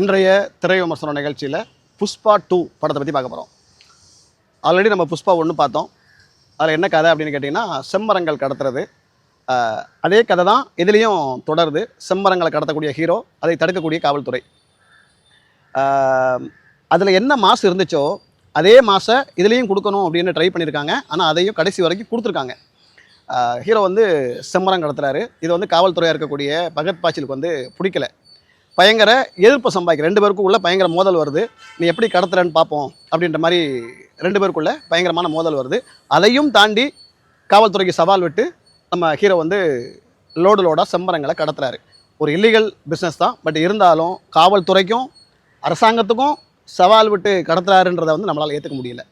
இன்றைய திரை விமர்சன நிகழ்ச்சியில் புஷ்பா டூ படத்தை பற்றி பார்க்க போகிறோம் ஆல்ரெடி நம்ம புஷ்பா ஒன்று பார்த்தோம். அதில் என்ன கதை அப்படின்னு கேட்டிங்கன்னா செம்மரங்கள் கடத்துறது. அதே கதை தான் இதுலேயும் தொடருது. செம்மரங்களை கடத்தக்கூடிய ஹீரோ அதை தடுக்கக்கூடிய காவல்துறை. அதில் என்ன மாசு இருந்துச்சோ அதே மாசை இதுலேயும் கொடுக்கணும் அப்படின்னு ட்ரை பண்ணியிருக்காங்க. ஆனால் அதையும் கடைசி வரைக்கும் கொடுத்துருக்காங்க. ஹீரோ வந்து செம்மரம் கடத்துறாரு. இது வந்து காவல்துறையாக இருக்கக்கூடிய பகத் பாச்சிலுக்கு வந்து பிடிக்கல. பயங்கர எதிர்ப்பு சம்பாதிக்க ரெண்டு பேருக்கும் உள்ள பயங்கர மோதல் வருது. நீ எப்படி கடத்துறன்னு பார்ப்போம் அப்படின்ற மாதிரி ரெண்டு பேருக்குள்ள பயங்கரமான மோதல் வருது. அதையும் தாண்டி காவல்துறைக்கு சவால் விட்டு நம்ம ஹீரோ வந்து லோடு லோடாக செம்மரங்களை கடத்துறாரு. ஒரு இல்லீகல் பிஸ்னஸ் தான். பட் இருந்தாலும் காவல்துறைக்கும் அரசாங்கத்துக்கும் சவால் விட்டு கடத்துறாருன்றதை வந்து நம்மளால் ஏற்றுக்க முடியல.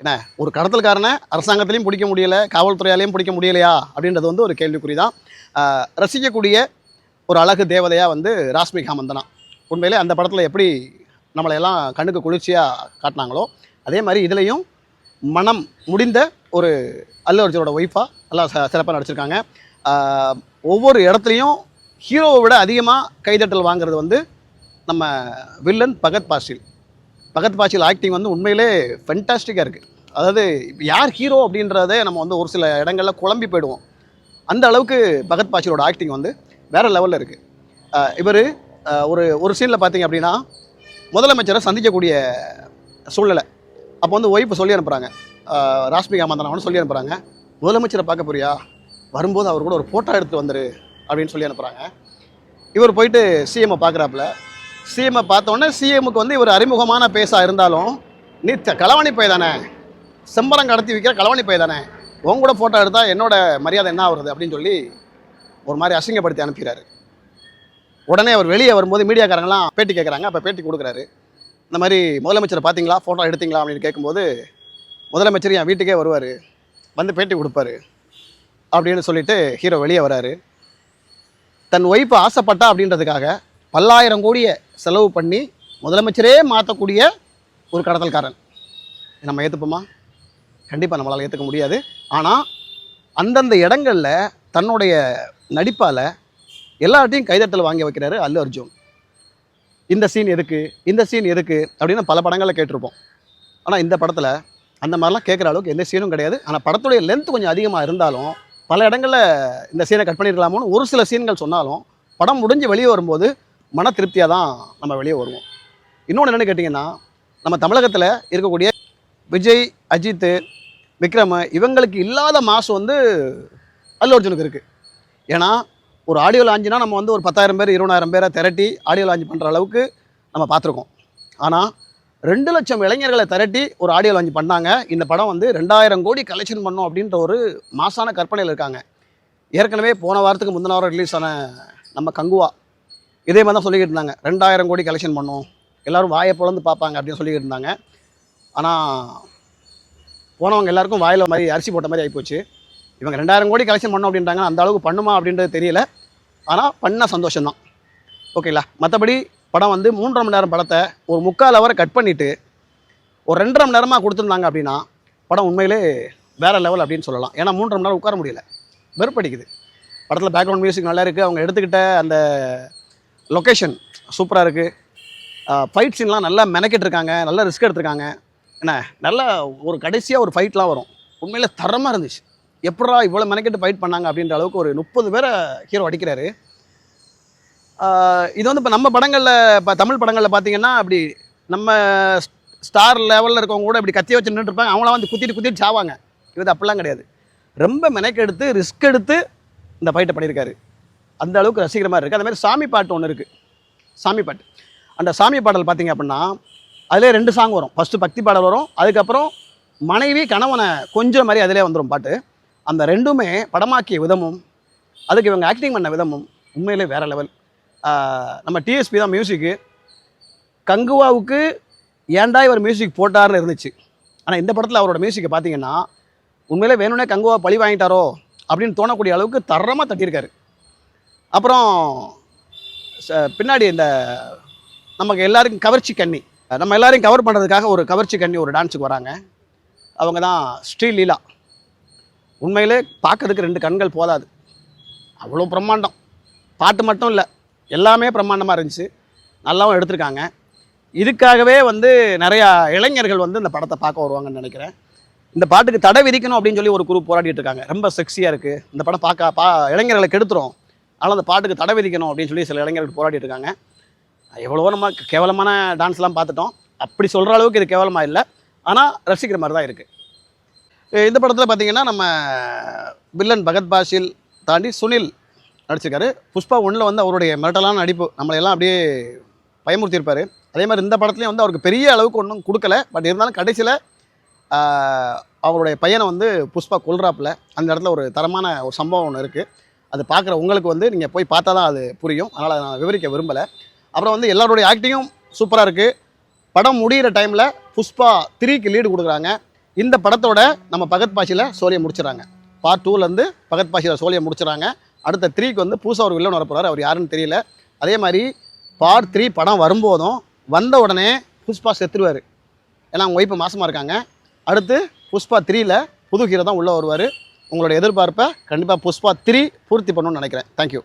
என்ன? ஒரு கடத்தல்காரனை அரசாங்கத்திலையும் பிடிக்க முடியல காவல்துறையாலையும் பிடிக்க முடியலையா? அப்படின்றது வந்து ஒரு கேள்விக்குறி தான் ரசிக்கக்கூடிய ஒரு அழகு தேவதையாக வந்து ராஷ்மிகா மந்தனா. உண்மையிலே அந்த படத்தில் எப்படி நம்மளை எல்லாம் கண்ணுக்கு குளிர்ச்சியாக காட்டினாங்களோ அதே மாதிரி இதுலேயும் மனம் முடிந்த ஒரு அல்லு அர்ஜுனோட ஒய்ஃபாக நல்லா ச சிறப்பாக நடிச்சிருக்காங்க. ஒவ்வொரு இடத்துலையும் ஹீரோவை விட அதிகமாக கைதட்டல் வாங்குறது வந்து நம்ம வில்லன் பகத் பாசில் பகத் பாசில் ஆக்டிங் வந்து உண்மையிலே ஃபென்டாஸ்டிக்காக இருக்குது அதாவது யார் ஹீரோ அப்படின்றதே நம்ம வந்து ஒரு சில இடங்களில் குழம்பி போயிடுவோம். அந்த அளவுக்கு பகத் பாசிலோட ஆக்டிங் வந்து வேறு லெவலில் இருக்குது இவர் ஒரு ஒரு சீனில் பார்த்தீங்க அப்படின்னா முதலமைச்சரை சந்திக்கக்கூடிய சூழ்நிலை. அப்போ வந்து ஒய்ஃபு சொல்லி அனுப்புகிறாங்க ராஷ்மிகா மந்தனாவனு சொல்லி அனுப்புகிறாங்க முதலமைச்சரை பார்க்க போறியா? வரும்போது அவர் கூட ஒரு ஃபோட்டோ எடுத்து வந்துரு அப்படின்னு சொல்லி அனுப்புகிறாங்க இவர் போயிட்டு சிஎம்ஐ பார்க்குறாப்புல சிஎம்ஐ பார்த்தோன்னே சிஎம்முக்கு வந்து இவர் அறிமுகமான பேசாக இருந்தாலும் நீ த- களவாணி தானே? செம்பரம் கடத்தி விற்கிற களவாணி போய் தானே? உன் கூட ஃபோட்டோ எடுத்தால் என்னோட மரியாதை என்ன ஆகுறது? அப்படின்னு சொல்லி ஒரு மாதிரி அசிங்கப்படுத்தி அனுப்பிக்கிறாரு உடனே அவர் வெளியே வரும்போது மீடியாக்காரங்களாம் பேட்டி கேட்குறாங்க. அப்போ பேட்டி கொடுக்குறாரு. இந்த மாதிரி முதலமைச்சரை பார்த்தீங்களா ஃபோட்டோ எடுத்தீங்களா? அப்படின்னு கேட்கும்போது முதலமைச்சர் என் வீட்டுக்கே வருவார். வந்து பேட்டி கொடுப்பாரு. அப்படின்னு சொல்லிட்டு ஹீரோ வெளியே வராரு. தன் ஒய்ஃப் ஆசைப்பட்டா அப்படின்றதுக்காக பல்லாயிரம் கோடியை செலவு பண்ணி முதலமைச்சரே மாற்றக்கூடிய ஒரு கடத்தல்காரன். நம்ம ஏற்றுப்போமா கண்டிப்பாக நம்மளால் ஏற்றுக்க முடியாது. ஆனால் அந்தந்த இடங்களில் தன்னுடைய நடிப்பால் எல்லார்ட்டையும் கைதட்டல் வாங்கி வைக்கிறாரு அல்லு அர்ஜுன். இந்த சீன் எதுக்கு? இந்த சீன் எதுக்கு? அப்படின்னு பல படங்களில் கேட்டிருப்போம். ஆனால் இந்த படத்தில் அந்த மாதிரிலாம் கேட்குற அளவுக்கு எந்த சீனும் கிடையாது. ஆனால் படத்துடைய லென்த் கொஞ்சம் அதிகமாக இருந்தாலும் பல இடங்களில் இந்த சீனை கட் பண்ணியிருக்கலாமோன்னு ஒரு சில சீன்கள் சொன்னாலும் படம் முடிஞ்சு வெளியே வரும்போது மன திருப்தியாக தான் நம்ம வெளியே வருவோம். இன்னொன்று என்னென்னு கேட்டிங்கன்னா நம்ம தமிழகத்தில் இருக்கக்கூடிய விஜய் அஜித் விக்ரம் இவங்களுக்கு இல்லாத மாசு வந்து அல்லு அர்ஜுனுக்கு இருக்குது ஏன்னா ஒரு ஆடியோ லாஞ்சுனா நம்ம வந்து ஒரு பத்தாயிரம் பேர் இருபதாயிரம் பேரை திரட்டி ஆடியோ லான்ச் பண்ணுற அளவுக்கு நம்ம பார்த்துருக்கோம். ஆனால் ரெண்டு லட்சம் இளைஞர்களை திரட்டி ஒரு ஆடியோ லான்ச் பண்ணாங்க. இந்த படம் வந்து ரெண்டாயிரம் கோடி கலெக்ஷன் பண்ணும் அப்படின்ற ஒரு மாசான கற்பனையில் இருக்காங்க. ஏற்கனவே போன வாரத்துக்கு முந்தின வாரம் ரிலீஸ் ஆன நம்ம கங்குவா இதே மாதிரி தான் சொல்லிக்கிட்டு இருந்தாங்க. ரெண்டாயிரம் கோடி கலெக்ஷன் பண்ணோம். எல்லாரும் வாயை பிளந்து பார்ப்பாங்க அப்படின்னு சொல்லிக்கிட்டு இருந்தாங்க. ஆனால் போனவங்க எல்லாருக்கும் வாயில் மாதிரி அரிசி போட்ட மாதிரி ஆகிப்போச்சு இவங்க ரெண்டாயிரம் கோடி கலெக்ஷன் பண்ணோம் அப்படின்றாங்க. அந்த அளவுக்கு பண்ணுமா அப்படின்றது தெரியல. ஆனால் பண்ண சந்தோஷம்தான். ஓகேங்களா மற்றபடி படம் வந்து மூன்றரை மணி நேரம் படத்தை ஒரு முக்கால் ஹவரை கட் பண்ணிவிட்டு ஒரு ரெண்டரை மணி நேரமாக கொடுத்துருந்தாங்க அப்படின்னா படம் உண்மையிலே வேறு லெவல் அப்படின்னு சொல்லலாம். ஏன்னா மூன்றரை மணி நேரம் உட்கார முடியல. வெறுப்படிக்குது. படத்தில் பேக்ரவுண்ட் மியூசிக் நல்லா இருக்குது அவங்க எடுத்துக்கிட்ட அந்த லொக்கேஷன் சூப்பராக இருக்குது ஃபைட் சீன்லாம் நல்லா மெனக்கிட்டுருக்காங்க நல்லா ரிஸ்க் எடுத்திருக்காங்க. என்ன? நல்லா ஒரு கடைசியாக ஒரு ஃபைட்லாம் வரும். உண்மையிலே தரமாக இருந்துச்சு. எப்படா இவ்வளோ மெனக்கெட்டு ஃபைட் பண்ணாங்க அப்படின்ற அளவுக்கு ஒரு முப்பது பேரை ஹீரோ அடிக்கிறாரு. இது வந்து இப்போ நம்ம படங்களில் இப்போ தமிழ் படங்களில் பார்த்தீங்கன்னா அப்படி நம்ம ஸ்டார் லெவலில் இருக்கவங்க கூட இப்படி கத்தி வச்சு நின்றுருப்பாங்க அவங்களாம் வந்து குத்திட்டு குத்திட்டு சாவாங்க. இது அப்படிலாம் கிடையாது. ரொம்ப மெனக்கெடுத்து ரிஸ்க் எடுத்து இந்த ஃபைட்டை பண்ணியிருக்காரு. அந்த அளவுக்கு ரசிக்கிற மாதிரி இருக்குது அந்த மாதிரி சாமி பாட்டு ஒன்று இருக்குது சாமி பாட்டு. அந்த சாமி பாடல் பார்த்தீங்க அப்படின்னா அதிலே ரெண்டு சாங் வரும். ஃபஸ்ட்டு பக்தி பாடல் வரும். அதுக்கப்புறம் மனைவி கணவனை கொஞ்சம் மாதிரி அதிலே வந்துடும் பாட்டு. அந்த ரெண்டுமே படமாக்கிய விதமும் அதுக்கு இவங்க ஆக்டிங் பண்ண விதமும் உண்மையிலே வேறு லெவல் நம்ம டிஎஸ்பி தான் மியூசிக்கு கங்குவாவுக்கு ஏன்டா இவர் மியூசிக் போட்டார்னு இருந்துச்சு. ஆனால் இந்த படத்தில் அவரோட மியூசிக்கை பார்த்தீங்கன்னா உண்மையிலே வேணும்னே கங்குவா பழி வாங்கிட்டாரோ அப்படின்னு தோணக்கூடிய அளவுக்கு தரமாக தட்டியிருக்காரு. அப்புறம் ச- பின்னாடி இந்த நமக்கு எல்லாருக்கும் கவர்ச்சி கண்ணி. நம்ம எல்லாரையும் கவர் பண்ணுறதுக்காக ஒரு கவர்ச்சி கண்ணி ஒரு டான்ஸுக்கு வராங்க. அவங்க தான் ஸ்ரீலீலா. உண்மையிலே பார்க்கறதுக்கு ரெண்டு கண்கள் போதாது. அவ்வளோ பிரம்மாண்டம். பாட்டு மட்டும் இல்லை எல்லாமே பிரம்மாண்டமாக இருந்துச்சு. நல்லாவும் எடுத்திருக்காங்க. இதுக்காகவே வந்து நிறையா இளைஞர்கள் வந்து இந்த படத்தை பார்க்க வருவாங்கன்னு நினைக்கிறேன். இந்த பாட்டுக்கு தடை விதிக்கணும் அப்படின்னு சொல்லி ஒரு குரூப் போராடிட்டு இருக்காங்க. ரொம்ப செக்ஸியாக இருக்குது இந்த படம் பார்க்க பா இளைஞர்களை கெடுத்துரும். ஆனால் அந்த பாட்டுக்கு தடை விதிக்கணும் அப்படின்னு சொல்லி சில இளைஞர்கள் போராடிட்டு இருக்காங்க. எவ்வளவோ நம்ம கேவலமான டான்ஸ்லாம் பார்த்துட்டோம். அப்படி சொல்கிற அளவுக்கு இது கேவலமாக இல்லை. ஆனால் ரசிக்கிற மாதிரி தான் இருக்குது இந்த படத்தில் பார்த்தீங்கன்னா நம்ம வில்லன் பகத் பாஷில் தாண்டி சுனில் நடிச்சிருக்காரு. புஷ்பா ஒன்றில் வந்து அவருடைய மிரட்டலான நடிப்பு நம்மளையெல்லாம் அப்படியே பயமுறுத்தியிருப்பார். அதே மாதிரி இந்த படத்துலையும் வந்து அவருக்கு பெரிய அளவுக்கு ஒன்றும் கொடுக்கல. பட் இருந்தாலும் கடைசியில் அவருடைய பையனை வந்து புஷ்பா கொல்றாப்புல. அந்த இடத்துல ஒரு தரமான ஒரு சம்பவம் ஒன்று இருக்குது அது பார்க்குற உங்களுக்கு வந்து நீங்கள் போய் பார்த்தா தான் அது புரியும். அதனால் அதை நான் விவரிக்க விரும்பலை. அப்புறம் வந்து எல்லாருடைய ஆக்டிங்கும் சூப்பராக இருக்குது படம் முடிகிற டைமில் புஷ்பா த்ரீக்கு லீடு கொடுக்குறாங்க. இந்த படத்தோட நம்ம பகத் பாஷியில் சோழியை முடிச்சுறாங்க பார்ட் டூலேருந்து பகத் பாஷியில் சோழியை முடிச்சுறாங்க அடுத்த த்ரீக்கு வந்து புதுசாக ஒரு வில்லன் வரப்போகிறார் அவர் யாருன்னு தெரியல. அதே மாதிரி பார்ட் த்ரீ படம் வரும்போதும் வந்த உடனே புஷ்பா செத்துருவார். ஏன்னா அவங்க ஒய்ஃபு மாசமாக இருக்காங்க. அடுத்து புஷ்பா த்ரீயில் புது ஹீரோ தான் உள்ளே வருவார். உங்களோட எதிர்பார்ப்பை கண்டிப்பாக புஷ்பா த்ரீ பூர்த்தி பண்ணணும்னு நினைக்கிறேன். தேங்க்யூ